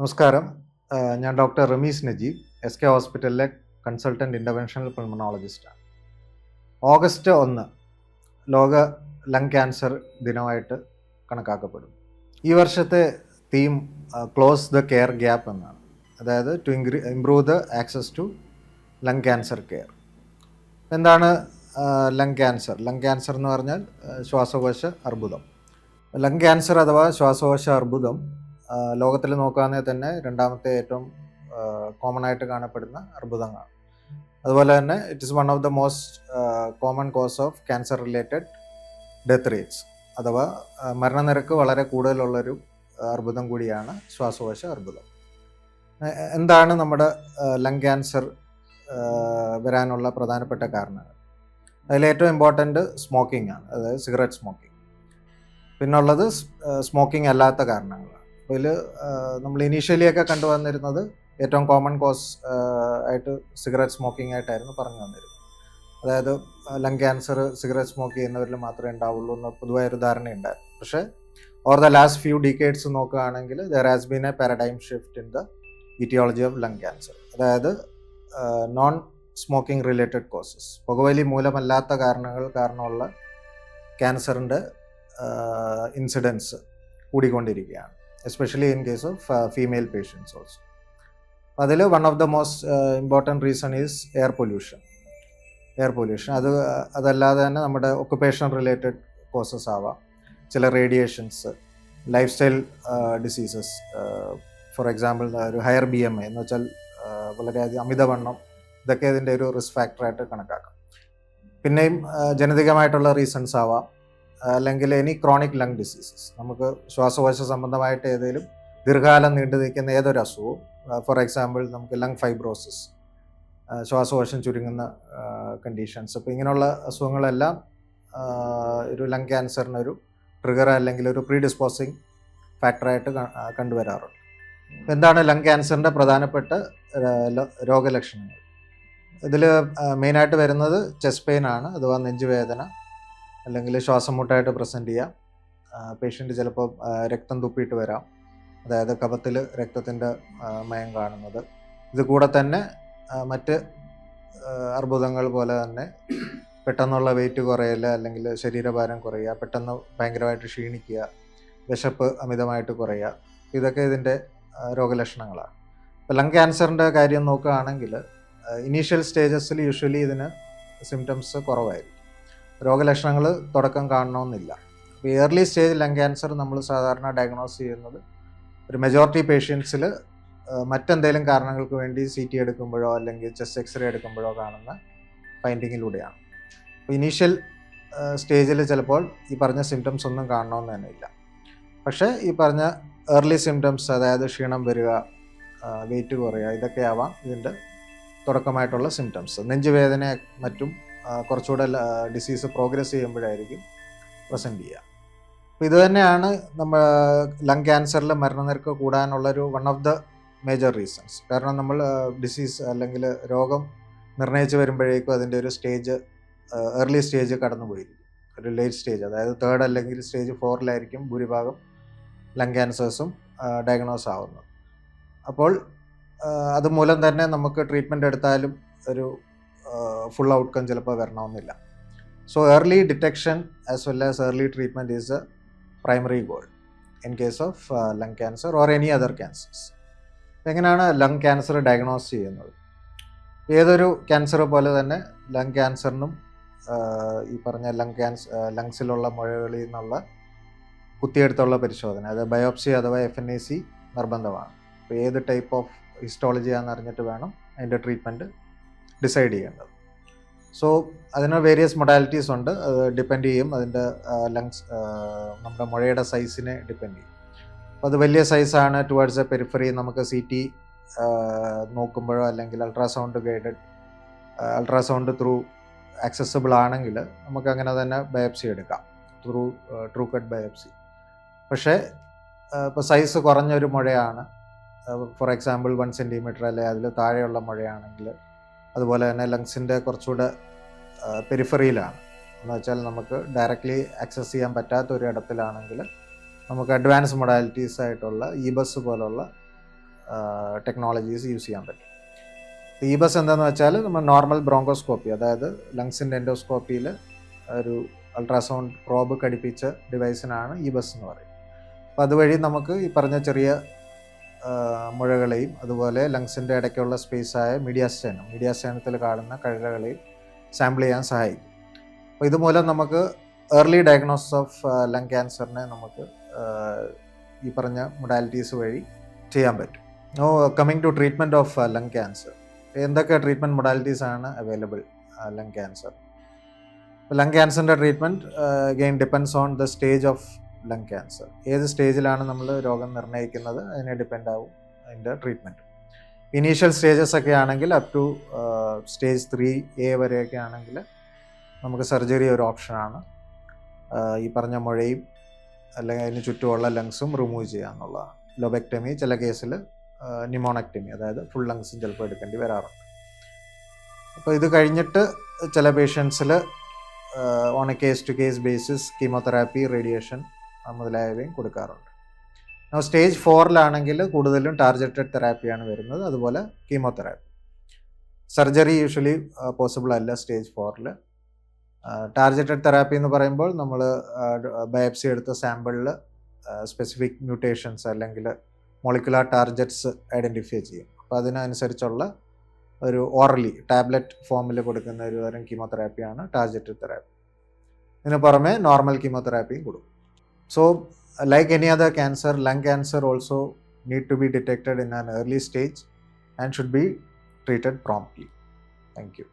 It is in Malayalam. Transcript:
നമസ്കാരം. ഞാൻ doctor Ramees Najeeb S K ഹോസ്പിറ്റലിലെ കൺസൾട്ടന്റ് ഇന്റർവെൻഷണൽ പൾമണോളജിസ്റ്റാണ് ഓഗസ്റ്റ് ഒന്ന് ലോക ലങ് ക്യാൻസർ ദിനമായിട്ട് കണക്കാക്കപ്പെടും ഈ വർഷത്തെ theme close the care gap എന്നാണ്. അതായത് to ഇൻക്രീ improve the access to lung cancer care എന്താണ് ലങ് ക്യാൻസർ ലങ് ക്യാൻസർ എന്ന് പറഞ്ഞാൽ ശ്വാസകോശ അർബുദം. ലങ് ക്യാൻസർ അഥവാ ശ്വാസകോശ അർബുദം ലോകത്തിൽ നോക്കുകയാണെങ്കിൽ തന്നെ രണ്ടാമത്തെ ഏറ്റവും കോമൺ ആയിട്ട് കാണപ്പെടുന്ന അർബുദങ്ങളാണ്. അതുപോലെ തന്നെ it is one of the most common cause of cancer related death rates അഥവാ മരണനിരക്ക് വളരെ കൂടുതലുള്ളൊരു അർബുദം കൂടിയാണ് ശ്വാസകോശ അർബുദം. എന്താണ് നമ്മുടെ ലങ് ക്യാൻസർ വരാനുള്ള പ്രധാനപ്പെട്ട കാരണങ്ങൾ അതിൽ ഏറ്റവും ഇമ്പോർട്ടന്റ് സ്മോക്കിംഗ് ആണ്. അതായത് സിഗരറ്റ് സ്മോക്കിംഗ് പിന്നുള്ളത് സ്മോക്കിംഗ് അല്ലാത്ത കാരണങ്ങളാണ്. അതിൽ നമ്മൾ ഇനീഷ്യലി ഒക്കെ കണ്ടുവന്നിരുന്നത് ഏറ്റവും കോമൺ കോസ് ആയിട്ട് സിഗരറ്റ് സ്മോക്കിംഗ് ആയിട്ടായിരുന്നു പറഞ്ഞു വന്നിരുന്നത്. അതായത് ലങ് ക്യാൻസർ സിഗരറ്റ് സ്മോക്ക് ചെയ്യുന്നവരിൽ മാത്രമേ ഉണ്ടാവുള്ളൂ എന്ന് പൊതുവായൊരു ധാരണയുണ്ടായിരുന്നു. പക്ഷേ or the last few decades നോക്കുകയാണെങ്കിൽ there has been a paradigm shift in the etiology of lung cancer അതായത് നോൺ സ്മോക്കിംഗ് റിലേറ്റഡ് കോസസ് പുകവലി മൂലമല്ലാത്ത കാരണങ്ങൾ കാരണമുള്ള ക്യാൻസറിന്റെ ഇൻസിഡൻസ് കൂടിക്കൊണ്ടിരിക്കുകയാണ്. Especially in case of female patients also അതിൽ one of the most important reason is air pollution air pollution അത് അതല്ലാതെ തന്നെ നമ്മുടെ ഒക്കുപേഷൻ റിലേറ്റഡ് കോസസ് ആവാം. ചില radiations lifestyle diseases for example ഒരു ഹയർ ബി എം ഐ എന്ന് വെച്ചാൽ ആ, വളരെയധികം അമിതവണ്ണം ഇതൊക്കെ ഇതിന്റെ ഒരു റിസ്ക് ഫാക്ടറായിട്ട് കണക്കാക്കാം. പിന്നെയും ജനതികമായിട്ടുള്ള ജനിതകമായിട്ടുള്ള റീസൺസ് ആവാം. അല്ലെങ്കിൽ എനി ക്രോണിക് ലങ് ഡിസീസസ് നമുക്ക് ശ്വാസകോശ സംബന്ധമായിട്ട് ഏതെങ്കിലും ദീർഘകാലം നീണ്ടു നിൽക്കുന്ന ഏതൊരു അസുഖവും ഫോർ എക്സാമ്പിൾ നമുക്ക് ലങ് ഫൈബ്രോസിസ് ശ്വാസകോശം ചുരുങ്ങുന്ന കണ്ടീഷൻസ് അപ്പോൾ ഇങ്ങനെയുള്ള അസുഖങ്ങളെല്ലാം ഒരു ലങ് ക്യാൻസറിനൊരു ട്രിഗർ അല്ലെങ്കിൽ ഒരു പ്രീ ഡിസ്പോസിങ് ഫാക്ടറായിട്ട് കണ്ടുവരാറുണ്ട്. എന്താണ് ലങ് ക്യാൻസറിന്റെ പ്രധാനപ്പെട്ട രോഗലക്ഷണങ്ങൾ? ഇതിൽ മെയിനായിട്ട് വരുന്നത് ചെസ്റ്റ് പെയിൻ ആണ് അഥവാ നെഞ്ചുവേദന അല്ലെങ്കിൽ ശ്വാസം മുട്ടായിട്ട് പ്രസന്റ് ചെയ്യാം പേഷ്യന്റ് ചിലപ്പോൾ രക്തം തുപ്പിയിട്ട് വരാം. അതായത് കഫത്തിൽ രക്തത്തിന്റെ മയം കാണുന്നത്. ഇത് കൂടെ തന്നെ മറ്റ് അർബുദങ്ങൾ പോലെ തന്നെ പെട്ടെന്നുള്ള വെയിറ്റ് കുറയൽ അല്ലെങ്കിൽ ശരീരഭാരം കുറയുക പെട്ടെന്ന് ഭയങ്കരമായിട്ട് ക്ഷീണിക്കുക വിശപ്പ് അമിതമായിട്ട് കുറയുക ഇതൊക്കെ ഇതിന്റെ രോഗലക്ഷണങ്ങളാണ്. ഇപ്പോൾ ലങ് ക്യാൻസറിന്റെ കാര്യം നോക്കുകയാണെങ്കിൽ ഇനീഷ്യൽ സ്റ്റേജസിൽ യൂഷ്വലി ഇതിന് സിംറ്റംസ് കുറവായിരിക്കും. രോഗലക്ഷണങ്ങൾ തുടക്കം കാണണമെന്നില്ല. അപ്പോൾ ഇയർലി സ്റ്റേജ് ലങ് ക്യാൻസർ നമ്മൾ സാധാരണ ഡയഗ്നോസ് ചെയ്യുന്നത് ഒരു മെജോറിറ്റി പേഷ്യൻസിൽ മറ്റെന്തെങ്കിലും കാരണങ്ങൾക്ക് വേണ്ടി സി ടി എടുക്കുമ്പോഴോ അല്ലെങ്കിൽ ചെസ്റ്റ് എക്സ്റേ എടുക്കുമ്പോഴോ കാണുന്ന ഫൈൻഡിങ്ങിലൂടെയാണ് അപ്പോൾ ഇനീഷ്യൽ സ്റ്റേജിൽ ചിലപ്പോൾ ഈ പറഞ്ഞ സിംറ്റംസ് ഒന്നും കാണണമെന്ന് തന്നെ ഇല്ല. പക്ഷേ ഈ പറഞ്ഞ ഏർലി സിംറ്റംസ് അതായത് ക്ഷീണം വരിക വെയിറ്റ് കുറയുക ഇതൊക്കെ ആവാം ഇതിന്റെ തുടക്കമായിട്ടുള്ള സിംറ്റംസ് നെഞ്ചുവേദന മറ്റും കുറച്ചുകൂടെ ഡിസീസ് പ്രോഗ്രസ് ചെയ്യുമ്പോഴായിരിക്കും പ്രസന്റ് ചെയ്യുക. അപ്പോൾ ഇത് തന്നെയാണ് നമ്മൾ ലങ് ക്യാൻസറിൽ മരണനിരക്ക് കൂടാനുള്ളൊരു one of the major reasons കാരണം നമ്മൾ ഡിസീസ് അല്ലെങ്കിൽ രോഗം നിർണയിച്ച് വരുമ്പോഴേക്കും അതിന്റെ ഒരു സ്റ്റേജ് ഏർലി സ്റ്റേജ് കടന്നു പോയിരിക്കും ഒരു ലേറ്റ് സ്റ്റേജ് അതായത് തേർഡ് അല്ലെങ്കിൽ സ്റ്റേജ് ഫോറിലായിരിക്കും ഭൂരിഭാഗം ലങ് ക്യാൻസേഴ്സും ഡയഗ്നോസ് ആവുന്നത്. അപ്പോൾ അതുമൂലം തന്നെ നമുക്ക് ട്രീറ്റ്മെന്റ് എടുത്താലും ഒരു ഫുൾ ഔട്ട്കം ചിലപ്പോൾ വരണമെന്നില്ല. So early detection as well as early treatment is a primary goal in case of lung cancer or any other cancers എങ്ങനെയാണ് ലങ് ക്യാൻസർ ഡയഗ്നോസ് ചെയ്യുന്നത്? ഏതൊരു ക്യാൻസർ പോലെ തന്നെ ലങ് ക്യാൻസറിനും ഈ പറഞ്ഞ ലങ് ക്യാൻസർ ലങ്സിലുള്ള മുഴകളിൽ നിന്നുള്ള കുത്തിയെടുത്തുള്ള പരിശോധന. അതായത് ബയോപ്സി അഥവാ എഫ് എൻ എ സി നിർബന്ധമാണ്. അപ്പോൾ ഏത് ടൈപ്പ് ഓഫ് ഹിസ്റ്റോളജിയാണെന്ന് അറിഞ്ഞിട്ട് വേണം അതിന്റെ ട്രീറ്റ്മെന്റ് ഡിസൈഡ് ചെയ്യേണ്ടത്. സോ അതിന് വേരിയസ് മൊഡാലിറ്റീസ് ഉണ്ട്. അത് ഡിപ്പെൻഡ് ചെയ്യും. അതിന്റെ ലങ്സ് നമ്മുടെ മുഴയുടെ സൈസിനെ ഡിപ്പെൻഡ് ചെയ്യും. അപ്പോൾ അത് വലിയ സൈസാണ് ടുവേർഡ്സ് എ പെരിഫറി നമുക്ക് സി ടി നോക്കുമ്പോഴോ അല്ലെങ്കിൽ ultrasound guided ultrasound through accessible ആണെങ്കിൽ നമുക്ക് അങ്ങനെ തന്നെ ബയോപ്സി എടുക്കാം. ത്രൂ ട്രൂ കട്ട് ബയോപ്സി പക്ഷേ ഇപ്പോൾ സൈസ് കുറഞ്ഞൊരു മുഴയാണ്. ഫോർ എക്സാമ്പിൾ വൺ സെന്റിമീറ്റർ അല്ലെ അതിൽ താഴെയുള്ള മുഴയാണെങ്കിൽ അതുപോലെ തന്നെ ലങ്സിന്റെ കുറച്ചുകൂടെ പെരിഫറിയിലാണ്. എന്ന് വെച്ചാൽ നമുക്ക് ഡയറക്റ്റ്ലി ആക്സസ് ചെയ്യാൻ പറ്റാത്ത ഒരു ഇടത്തിലാണെങ്കിൽ നമുക്ക് അഡ്വാൻസ് മൊഡാലിറ്റീസ് ആയിട്ടുള്ള ഇ ബസ് പോലുള്ള ടെക്നോളജീസ് യൂസ് ചെയ്യാൻ പറ്റും. ഇ ബസ് എന്താണെന്ന് വെച്ചാൽ നമ്മൾ നോർമൽ ബ്രോങ്കോസ്കോപ്പി അതായത് ലങ്സിന്റെ എൻഡോസ്കോപ്പിയിൽ ഒരു അൾട്രാസൗണ്ട് പ്രോബ് ഘടിപ്പിച്ച ഡിവൈസിനാണ് ഇ ബസ് എന്ന് പറയുന്നത്. അപ്പോൾ അതുവഴി നമുക്ക് ഈ പറഞ്ഞ ചെറിയ മുഴകളെയും അതുപോലെ ലങ്സിന്റെ ഇടയ്ക്കുള്ള സ്പേസായ മീഡിയാസ്റ്റേനം മീഡിയാസ്റ്റേനത്തിൽ കാണുന്ന കഴുകകളെയും സാമ്പിൾ ചെയ്യാൻ സഹായിക്കും. അപ്പോൾ ഇതുമൂലം നമുക്ക് ഏർലി ഡയഗ്നോസിസ് ഓഫ് ലങ് ക്യാൻസറിനെ നമുക്ക് ഈ പറഞ്ഞ മൊഡാലിറ്റീസ് വഴി ചെയ്യാൻ പറ്റും. No coming to treatment of lung cancer എന്തൊക്കെ ട്രീറ്റ്മെന്റ് മൊഡാലിറ്റീസ് ആണ് അവൈലബിൾ ലങ് ക്യാൻസർ ലങ് ക്യാൻസറിന്റെ treatment gain depends on the stage of lung cancer ഏത് സ്റ്റേജിലാണ് നമ്മൾ രോഗം നിർണയിക്കുന്നത് അതിനെ ഡിപ്പെൻഡ് ആവും അതിന്റെ ട്രീറ്റ്മെന്റ് ഇനീഷ്യൽ സ്റ്റേജസ് ഒക്കെ ആണെങ്കിൽ up to stage three A വരെയൊക്കെ ആണെങ്കിൽ നമുക്ക് സർജറി ഒരു ഓപ്ഷനാണ് ഈ പറഞ്ഞ മുഴയും അല്ലെങ്കിൽ അതിന് ചുറ്റുമുള്ള ലങ്സും റിമൂവ് ചെയ്യുക എന്നുള്ളതാണ്. ലൊബക്ടമി ചില കേസിൽ നിമോണക്ടമി അതായത് ഫുൾ ലങ്സും ചിലപ്പോൾ എടുക്കേണ്ടി വരാറുണ്ട്. അപ്പോൾ ഇത് കഴിഞ്ഞിട്ട് ചില പേഷ്യൻസിൽ on a case to case basis chemotherapy radiation മുതലായവയും കൊടുക്കാറുണ്ട്. സ്റ്റേജ് ഫോറിലാണെങ്കിൽ കൂടുതലും ടാർഗറ്റഡ് തെറാപ്പിയാണ് വരുന്നത്. അതുപോലെ കീമോതെറാപ്പി സർജറി യൂഷ്വലി പോസിബിൾ അല്ല സ്റ്റേജ് ഫോറിൽ ടാർഗറ്റഡ് തെറാപ്പി എന്ന് പറയുമ്പോൾ നമ്മൾ ബയോപ്സി എടുത്ത സാമ്പിളിൽ സ്പെസിഫിക് മ്യൂട്ടേഷൻസ് അല്ലെങ്കിൽ മോളിക്കുലാർ ടാർഗറ്റ്സ് ഐഡന്റിഫൈ ചെയ്യും. അപ്പോൾ അതിനനുസരിച്ചുള്ള ഒരു ഓറലി ടാബ്ലറ്റ് ഫോമിൽ കൊടുക്കുന്ന ഒരു തരം കീമോതെറാപ്പിയാണ് ടാർഗറ്റഡ് തെറാപ്പി ഇതിന് പുറമെ നോർമൽ കീമോതെറാപ്പിയും കൊടുക്കും. So, like any other cancer, lung cancer also need to be detected in an early stage and should be treated promptly. Thank you.